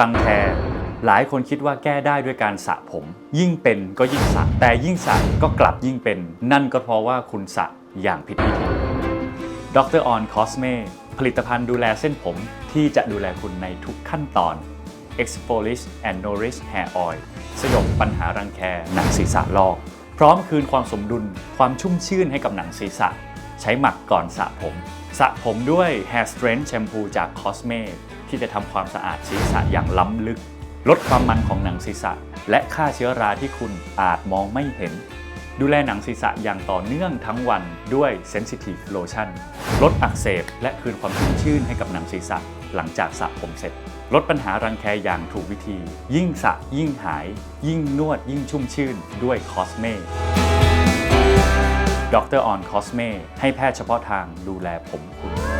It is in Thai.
รังแคหลายคนคิดว่าแก้ได้ด้วยการสระผม ยิ่งเป็นก็ยิ่งสระแต่ยิ่งสระก็กลับยิ่งเป็น นั่นก็เพราะว่าคุณสระอย่างผิดวิธีดรออนคอสเมผลิตภัณฑ์ดูแลเส้นผมที่จะดูแลคุณในทุกขั้นตอน Exfolish and Nourish Hair Oil สยบปัญหารังแคหนังศีรษะลอก พร้อมคืนความสมดุลความชุ่มชื่นให้กับหนังศีรษะ ใช้หมักก่อนสระผม สระผมด้วย Hair Strength Shampoo จาก Cosme ที่จะทำความสะอาดศีรษะอย่างล้ำลึก ลดความมันของหนังศีรษะ และฆ่าเชื้อราที่คุณอาจมองไม่เห็น ดูแลหนังศีรษะอย่างต่อเนื่องทั้งวันด้วย Sensitive Lotion ลดอักเสบและคืนความชุ่มชื่นให้กับหนังศีรษะ หลังจากสระผมเสร็จ ลดปัญหารังแคอย่างถูกวิธี ยิ่งสระยิ่งหาย ยิ่งนวดยิ่งชุ่มชื่นด้วยคอสเมดรออนคอสเมให้แพทย์เฉพาะทางดูแลผมคุณ